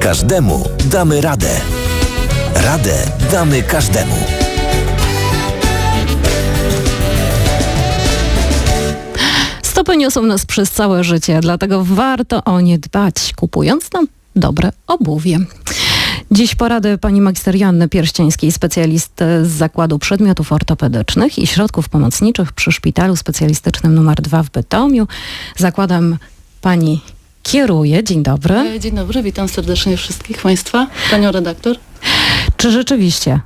Każdemu damy radę. Radę damy każdemu. Stopy niosą nas przez całe życie, dlatego warto o nie dbać, kupując nam dobre obuwie. Dziś porady pani magister Joanny Pierścieńskiej, specjalisty z Zakładu Przedmiotów Ortopedycznych i Środków Pomocniczych przy Szpitalu Specjalistycznym nr 2 w Bytomiu. Zakładem pani kieruje. Dzień dobry. E, Dzień dobry, witam serdecznie wszystkich Państwa, Panią redaktor. Czy rzeczywiście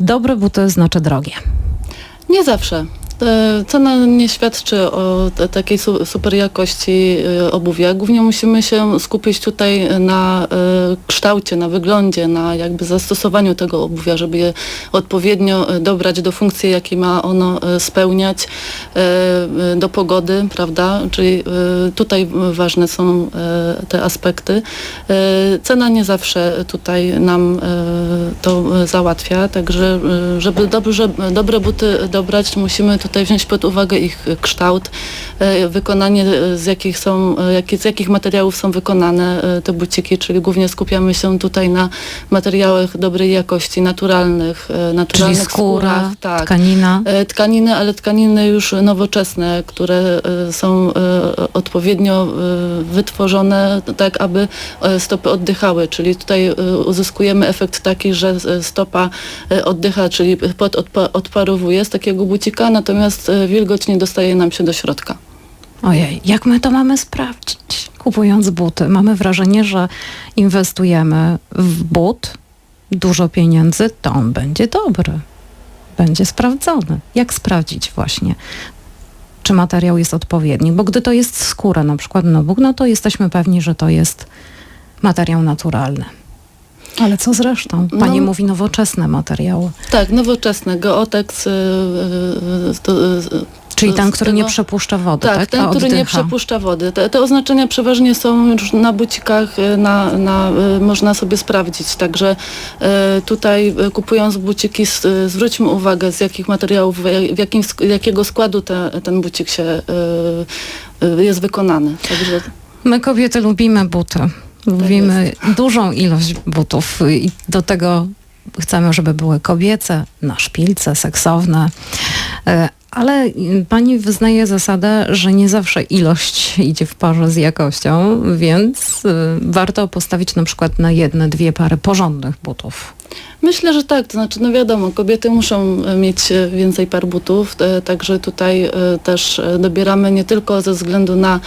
dobre buty znaczy drogie? Nie zawsze. Cena nie świadczy o takiej su- super jakości e, obuwia. Głównie musimy się skupić tutaj na e, kształcie, na wyglądzie, na jakby zastosowaniu tego obuwia, żeby je odpowiednio e, dobrać do funkcji, jakiej ma ono spełniać, do pogody, prawda? Czyli tutaj ważne są te aspekty. Cena nie zawsze tutaj nam to załatwia, także żeby dobrze, dobre buty dobrać, musimy tutaj wziąć pod uwagę ich kształt, e, wykonanie, e, z jakich, są, e, z jakich materiałów są wykonane e, te buciki, czyli głównie skupiamy się tutaj na materiałach dobrej jakości, naturalnych, e, Czyli naturalnych skóra, skórach, tak. tkanina? E, Tkaniny, ale tkaniny już nowoczesne, które e, są e, odpowiednio e, wytworzone tak, aby e, stopy oddychały, czyli tutaj e, uzyskujemy efekt taki, że e, stopa e, oddycha, czyli odpa- odparowuje z takiego bucika, natomiast e, wilgoć nie dostaje nam się do środka. Ojej, jak my to mamy sprawdzić, kupując buty? Mamy wrażenie, że inwestujemy w but dużo pieniędzy, to on będzie dobry, będzie sprawdzony. Jak sprawdzić właśnie, czy materiał jest odpowiedni? Bo gdy to jest skóra, na przykład nobuk, no to jesteśmy pewni, że to jest materiał naturalny. Ale co z resztą? Pani No- mówi nowoczesne materiały, Tak, nowoczesne, Geotex, e, e, to, e, czyli ten, który nie przepuszcza wody, tak? Tak, ten, który nie przepuszcza wody. Te, te oznaczenia przeważnie są już na bucikach, e, na, na, e, można sobie sprawdzić. Także e, tutaj e, kupując buciki e, zwróćmy uwagę z jakich materiałów, w jakim, jakiego składu te, ten bucik się e, e, jest wykonany. Także My kobiety lubimy buty. Lubimy dużą ilość butów i do tego chcemy, żeby były kobiece, na szpilce, seksowne. Ale y, pani wyznaje zasadę, że nie zawsze ilość idzie w parze z jakością, więc y, warto postawić na przykład na jedne, dwie pary porządnych butów. Myślę, że tak, to znaczy, no wiadomo, kobiety muszą e, mieć więcej par butów, także tutaj też dobieramy nie tylko ze względu na,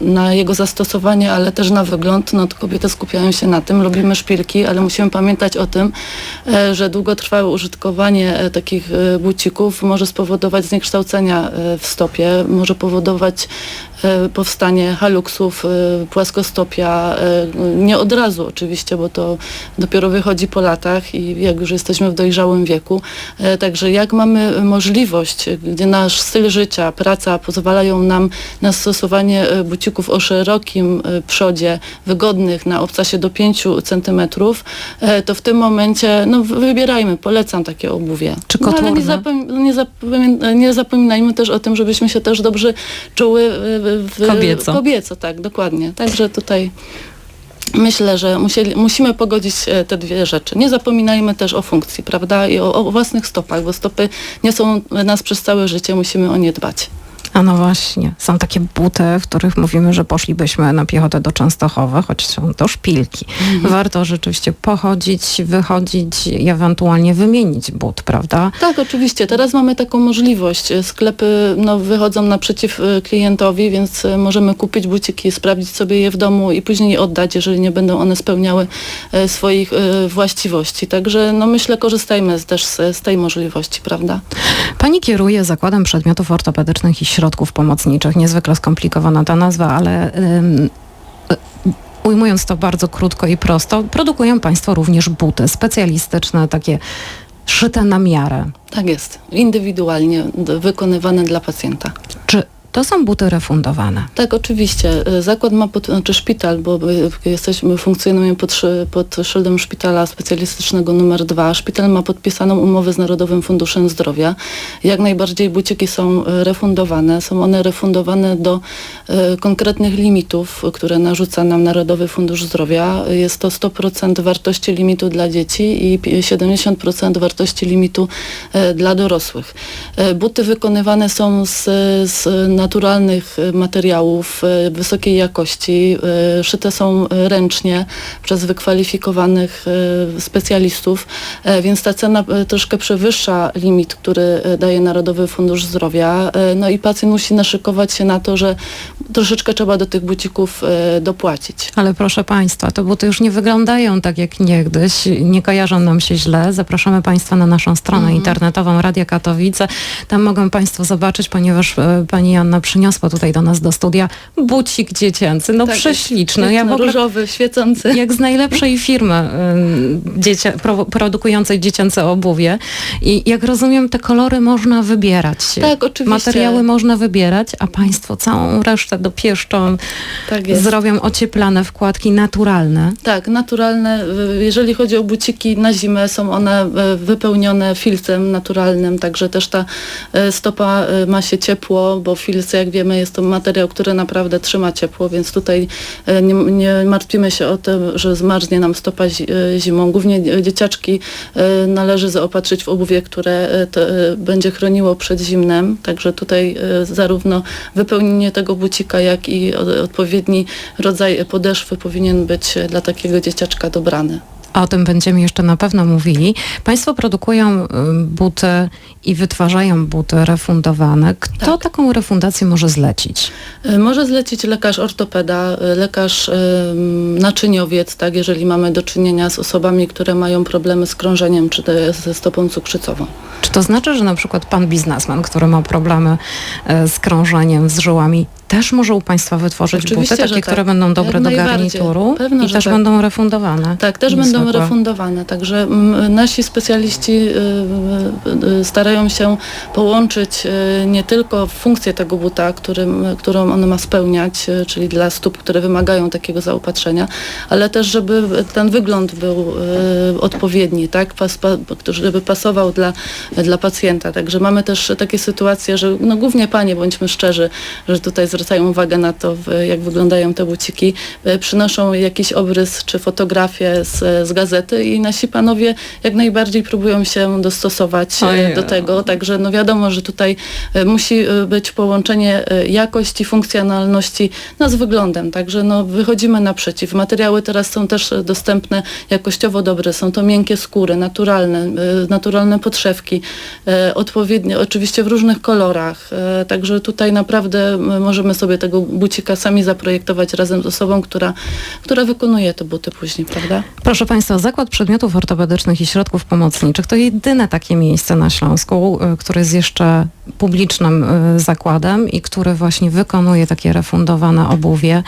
na jego zastosowanie, ale też na wygląd. No to kobiety skupiają się na tym, lubimy szpilki, ale musimy pamiętać o tym, że długotrwałe użytkowanie takich bucików może spowodować zniekształcenia e, w stopie, może powodować powstanie haluksów, e, płaskostopia, e, nie od razu oczywiście, bo to dopiero wychodzi po latach i jak już jesteśmy w dojrzałym wieku. E, Także jak mamy możliwość, gdzie nasz styl życia, praca pozwalają nam na stosowanie e, bucików o szerokim e, przodzie, wygodnych na obcasie do 5 centymetrów, e, to w tym momencie no, wybierajmy, polecam takie obuwie. Czy No, ale nie, zapom- nie, nie zapominajmy też o tym, żebyśmy się też dobrze czuły w, Kobieco. Kobieco, tak, dokładnie. Także tutaj myślę, że musieli, musimy pogodzić e, te dwie rzeczy. Nie zapominajmy też o funkcji, prawda? I o, o własnych stopach, bo stopy nie są nas przez całe życie, musimy o nie dbać. A no właśnie, są takie buty, w których mówimy, że poszlibyśmy na piechotę do Częstochowy, choć są to szpilki. Warto rzeczywiście pochodzić, wychodzić i ewentualnie wymienić but, prawda? Tak, oczywiście. Teraz mamy taką możliwość. Sklepy no, wychodzą naprzeciw e, klientowi, więc e, możemy kupić buciki, sprawdzić sobie je w domu i później oddać, jeżeli nie będą one spełniały e, swoich właściwości. Także no, myślę, korzystajmy też z, z tej możliwości, prawda? Pani kieruje Zakładem Przedmiotów Ortopedycznych i Środków Pomocniczych. Niezwykle skomplikowana ta nazwa, ale y, ujmując to bardzo krótko i prosto, produkują Państwo również buty specjalistyczne, takie szyte na miarę. Tak jest. Indywidualnie wykonywane dla pacjenta. Czy to są buty refundowane. Tak, oczywiście. Y, Zakład ma, pod, znaczy szpital, bo jesteśmy, funkcjonujemy pod, pod szyldem szpitala specjalistycznego numer 2. Szpital ma podpisaną umowę z Narodowym Funduszem Zdrowia. Jak najbardziej buciki są y, refundowane. Są one refundowane do y, konkretnych limitów, które narzuca nam Narodowy Fundusz Zdrowia. Jest to 100% wartości limitu dla dzieci i pi- 70% wartości limitu dla dorosłych. Buty wykonywane są z, z naturalnych y, materiałów y, wysokiej jakości. y, Szyte są ręcznie przez wykwalifikowanych specjalistów, e, więc ta cena troszkę przewyższa limit, który daje Narodowy Fundusz Zdrowia. No i pacjent musi naszykować się na to, że troszeczkę trzeba do tych bucików dopłacić. Ale proszę Państwa, te buty już nie wyglądają tak jak niegdyś, nie kojarzą nam się źle. Zapraszamy Państwa na naszą stronę Mhm. internetową Radia Katowice. Tam mogą Państwo zobaczyć, ponieważ e, Pani Janna przyniosła tutaj do nas do studia bucik dziecięcy. No Tak, prześliczny. Ja w ogóle różowy, świecący. jak z najlepszej firmy ym, dziecia, pro, produkującej dziecięce obuwie. I jak rozumiem, te kolory można wybierać. Tak, oczywiście. Materiały można wybierać, a Państwo całą resztę dopieszczą, Tak jest. zrobią ocieplane wkładki naturalne. Tak, naturalne. y, Jeżeli chodzi o buciki na zimę, są one y, wypełnione filcem naturalnym, także też ta y, stopa y, ma się ciepło, bo filc, jak wiemy, jest to materiał, który naprawdę trzyma ciepło, więc tutaj y, nie, nie martwimy się o to, że zmarznie nam stopa y, zimą. Głównie dzieciaczki y, należy zaopatrzyć w obuwie, które będzie chroniło przed zimnem, także tutaj zarówno wypełnienie tego bucika, jak i odpowiedni rodzaj podeszwy powinien być e, dla takiego dzieciaczka dobrany. O tym będziemy jeszcze na pewno mówili. Państwo produkują ym, buty i wytwarzają buty refundowane. Kto Tak. taką refundację może zlecić? E, Może zlecić lekarz ortopeda, e, lekarz naczyniowiec, tak, jeżeli mamy do czynienia z osobami, które mają problemy z krążeniem czy ze stopą cukrzycową. Czy to znaczy, że na przykład pan biznesmen, który ma problemy z krążeniem, z żyłami, też może u Państwa wytworzyć Oczywiście, buty, takie, tak. które będą dobre Jak do garnituru Pewno, i też tak. będą refundowane? Tak, też będą refundowane. Także mm, nasi specjaliści y, y, y, starają się połączyć nie tylko funkcję tego buta, którym, którą on ma spełniać, czyli dla stóp, które wymagają takiego zaopatrzenia, ale też, żeby ten wygląd był odpowiedni, tak, Pas, pa, żeby pasował dla, dla pacjenta. Także mamy też takie sytuacje, że no głównie panie, bądźmy szczerzy, że tutaj zwracają uwagę na to, jak wyglądają te buciki, y, przynoszą jakiś obrys czy fotografię z, z gazety i nasi panowie jak najbardziej próbują się dostosować y, Ojej. do tego. Także no wiadomo, że tutaj y, musi być połączenie jakości, funkcjonalności no, z wyglądem. Także no, wychodzimy naprzeciw. Materiały teraz są też dostępne jakościowo dobre. Są to miękkie skóry, naturalne, naturalne podszewki, odpowiednie, oczywiście w różnych kolorach. Także tutaj naprawdę y, możemy sobie tego bucika sami zaprojektować razem z osobą, która, która wykonuje te buty później, prawda? Proszę Państwa, Zakład Przedmiotów Ortopedycznych i Środków Pomocniczych to jedyne takie miejsce na Śląsku, y, które jest jeszcze publicznym y, zakładem i który właśnie wykonuje takie refundowane obuwie.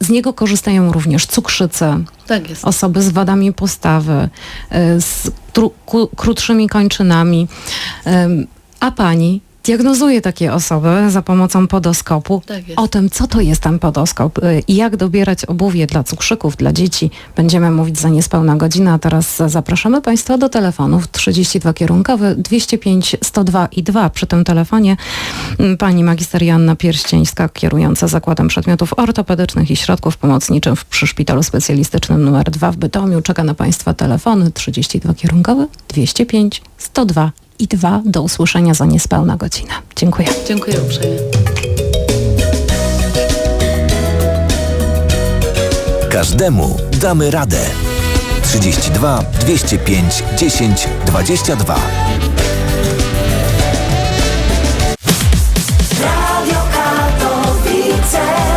Z niego korzystają również cukrzycy, Tak osoby z wadami postawy, y, z krótszymi kończynami. A pani diagnozuje takie osoby za pomocą podoskopu. Tak. O tym, co to jest ten podoskop y, i jak dobierać obuwie dla cukrzyków, dla dzieci, będziemy mówić za niespełna godzinę, a teraz zapraszamy Państwa do telefonów 32 kierunkowe 205 102 i 2. Przy tym telefonie mm, pani magister Joanna Pierścieńska, kierująca Zakładem Przedmiotów Ortopedycznych i Środków Pomocniczych przy Szpitalu Specjalistycznym nr 2 w Bytomiu. Czeka na Państwa telefony 32 kierunkowe 205 102 i dwa do usłyszenia za niespełna godzinę. Dziękuję. Dziękuję uprzejmie. Każdemu damy radę. 32 205 10 22. Radio Katowice.